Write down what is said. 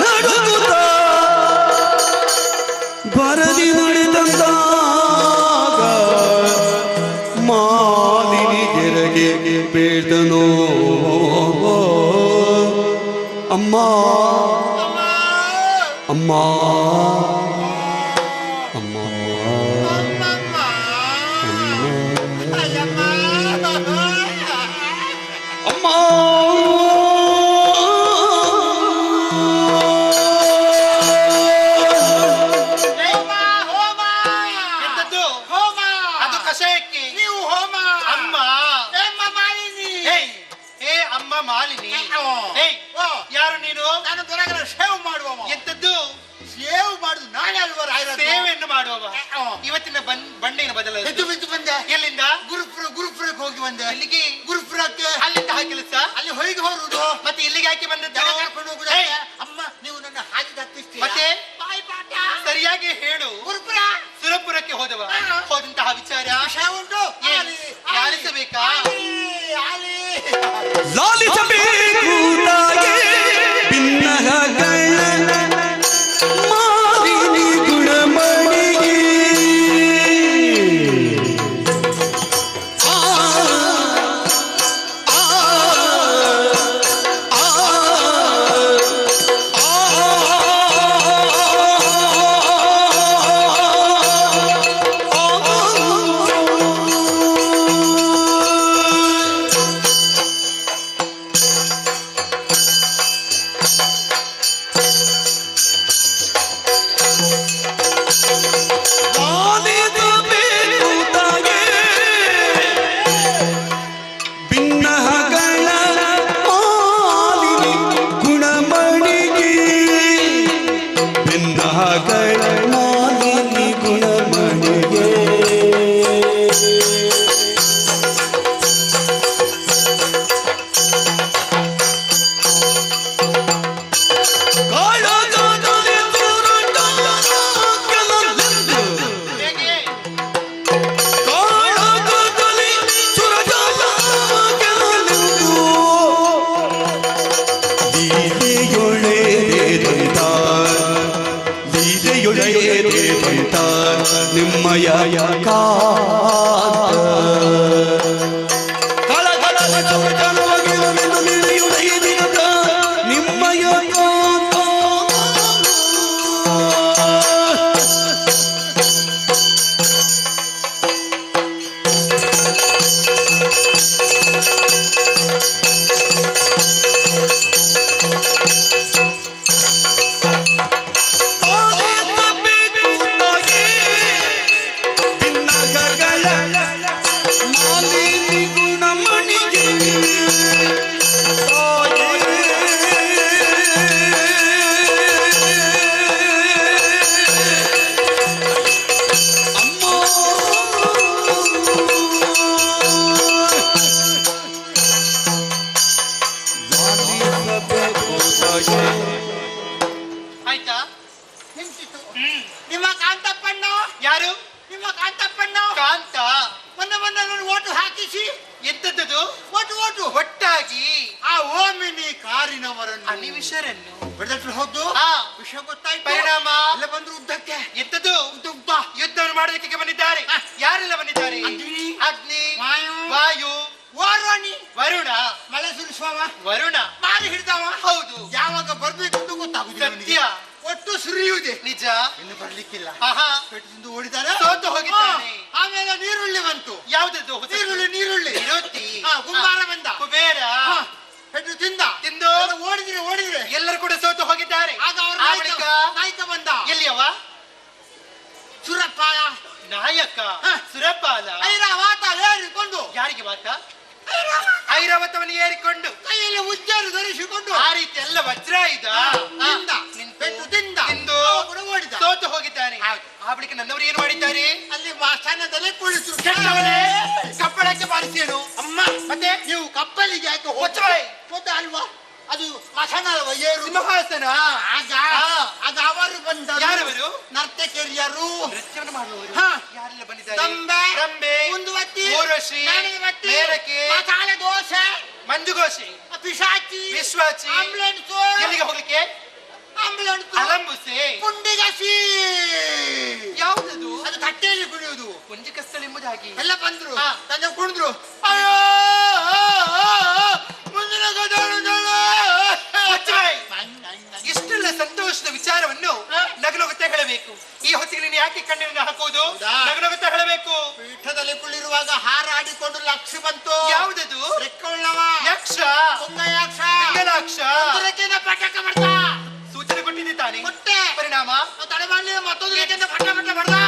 Nerd ಗೆರಗೆ ಬೇಡನೋ ಅಮ್ಮ ಅಮ್ಮ ಅಮ್ಮ ಓ. ಇವತ್ತಿನ ಬಂಡೆಯನ್ನು ಎದ್ದು ಬದಲಾಯಿಸಿ ಬಿದ್ದು ಬಂದೆ. ಎಲ್ಲಿಂದ? ಗುರುಪುರ ಗುರುಪುರಕ್ಕೆ ಹೋಗಿ ಬಂದೆ. ಇಲ್ಲಿಗೆ ಗುರುಪುರಕ್ಕೆ. ಅಲ್ಲಿಂದ ಹಾಗೆ ಕೆಲಸ? ಅಲ್ಲಿ ಹೊಯ್ಗೆ ಹೊರುದು. ಮತ್ತೆ ಇಲ್ಲಿಗೆ ಯಾಕೆ ಬಂದದ್ದು? ಕರ್ಕೊಂಡು ಹೋಗುದು? ಅಮ್ಮ ನೀವು ನನ್ನ ಹಾಕಿದ ಮತ್ತೆ? ಸರಿಯಾಗಿ ಹೇಳು. ಗುರುಪುರ. ಸುರಪುರಕ್ಕೆ ಹೋದವ. ಹೋದಂತಹ ವಿಚಾರ. ಉಂಟು. ಲಾಲಿಸಬೇಕಾ. ಲಾಲಿಸಬೇಕು ನಿಮ್ಮಯ ಕಾಂತ. ಕಾಂತಪ್ಪಣ್ಣ? ಕಾಂತ? ಮೊನ್ನೆ ಮೊನ್ನೆ ನನ್ನ ಓಟು ಹಾಕಿಸಿ? ಎಂತದ್ದು ಓಟು ಓಟು. ಒಟ್ಟಾಗಿ ಆ ಓಮಿನಿ ಕಾರಿನವರನ್ನು ಅನಿವಿಷರನ್ನು ಬಿಡದಟ್ಟು ಹೋದ್ದು ಆ ವಿಷ ಗೊತ್ತಾಯ್ತು. ಪರಿಣಾಮ? ಅಲ್ಲ ಬಂದ್ರು ಉದ್ದಕ್ಕೆ. ಎಂತದ್ದು? ಬಾ ಯುದ್ಧವನ್ನು ಮಾಡೋದಕ್ಕೆ ಬಂದಿದ್ದಾರೆ. ಯಾರೆಲ್ಲ ಬಂದಿದ್ದಾರೆ? ಅಗ್ನಿ, ವಾಯು, ವಾಯು. ವರುಣ. ಮಳೆ ಸುರಿಸುವವ ವರುಣ. ಸುರಿಯುವುದೇ? ನಿಜ. ಇನ್ನು ಬರ್ಲಿಕ್ಕಿಲ್ಲ. ಓಡಿದ್ದಾರೆ ಸೋತು ಹೋಗಿದ್ದಾನೆ. ಆಮೇಲೆ ನೀರುಳ್ಳಿ ಬಂತು. ಯಾವ್ದದ್ದು ನೀರುಳ್ಳಿ ನೀರುಳ್ಳಿ. ವಿರೋಧಿ. ಹಾ, ಗುಂಬಾರ ಬಂದ. ಕುಬೇರ. ಪೆಟ್ಟು ತಿಂದ. ತಿಂದು? ಓಡಿದ್ರೆ ಓಡಿದ್ರೆ. ಎಲ್ಲರೂ ಕೂಡ ಸೋತು ಹೋಗಿದ್ದಾರೆ. ಆಗ ಅವ್ರ ನಾಯಕ ಬಂದ. ಎಲ್ಲಿಯವ? ಸುರಪ್ಪಾಯ ನಾಯಕ. ಸುರಪ್ಪ ಐರಾವತ ಐರಾವಾತ ಏರಿಕೊಂಡು. ಯಾರಿಗೆ ಮಾತ? ಐರಾವತವನ್ನು ಏರಿಕೊಂಡು. ಕೈಯಲ್ಲಿ ಉಜ್ಜಾರು ಧರಿಸಿಕೊಂಡು. ಆ ರೀತಿ ಎಲ್ಲ ವಜ್ರಾಯುಧ ಹಾ, ನಿಂದ ನಿಂತು, ಪೆಟ್ಟು ತಿಂದ ತಿಂದು ಅವ ಕೂಡ ಓಡಿದ ಸೋತು ಹೋಗಿದ್ದಾನೆ ಆಯ್ತು. ಆ ಬಳಿಕ ನನ್ನವರು ಏನು ಮಾಡಿದ್ದಾರೆ? ಅಲ್ಲಿ ಮಾಸಾನದಲ್ಲಿ ಕುಳಿತು. ಕೆಟ್ಟವನೇ ಕಪ್ಪಳಕ್ಕೆ ಬಾರಿಸೇನು? ಅಮ್ಮ ಮತ್ತೆ? ನೀವು ಕಪ್ಪಲಿಗೆ ಯಾಕೆ ಹೋಗ್ತಾರೆ. ಹೋದ ಅಲ್ವಾ? ಅದು ಮಸಾನ ಅಲ್ವಾ ಏರು? ಸಿಂಹಾಸನ ಆಗ. ಆಗ ಅವರು ಬಂದರು. ಯಾರವರು? ನರ್ತಕಿಯರು ನೃತ್ಯವನ್ನು ಮಾಡುವವರು. ಹಾ. ಯಾರೆಲ್ಲ ಬಂದಿದ್ದಾರೆ? ತಂಬೆ ರಂಬೆ ಮುಂದುವತ್ತಿ ಊರ್ವಶಿ ಮೇರಕೆ ಮಸಾಲೆ ದೋಸೆ ಮಂಜುಘೋಷಿ ಪಿಶಾಚಿ ವಿಶ್ವಾಚಿ. ಆಂಬುಲೆನ್ಸ್ ಎಲ್ಲಿಗೆ ಹೋಗ್ಲಿಕ್ಕೆ? ಆಂಬುಲೆನ್ಸ್ ಅಲಂಬುಸೆ. ಪುಂಡಿಗಸಿ ಯಾವುದದು? ಅದು ತಟ್ಟೆಯಲ್ಲಿ ಕುಣಿಯುವುದು. ಕುಂಜಿಕಸ್ಥಳ ಎಂಬುದಾಗಿ ಎಲ್ಲ ಬಂದ್ರು. ತಂದೆ ಕುಣಿದ್ರು. ಅಯ್ಯೋ ಮುಂದಿನ. ಇಷ್ಟೆಲ್ಲ ಸಂತೋಷದ ವಿಚಾರವನ್ನು ಹಾ. ನಗನಗುತ್ತಾ ಹೇಳಬೇಕು. ಈ ಹೊತ್ತಿಗೆ ನೀನು ಯಾಕೆ ಕಣ್ಣೀರನ್ನು ಹಾಕುವುದು? ಹೌದಾ? ನಗನಗುತ್ತಾ ಹೇಳಬೇಕು. ಪೀಠದಲ್ಲಿ ಕುಳ್ಳಿರುವಾಗ ಹಾರಾಡಿಕೊಂಡು ಲಕ್ಷ ಬಂತು. ಯಾವುದದು? வீட்டுல இருந்து வட்ட வட்ட வரதா?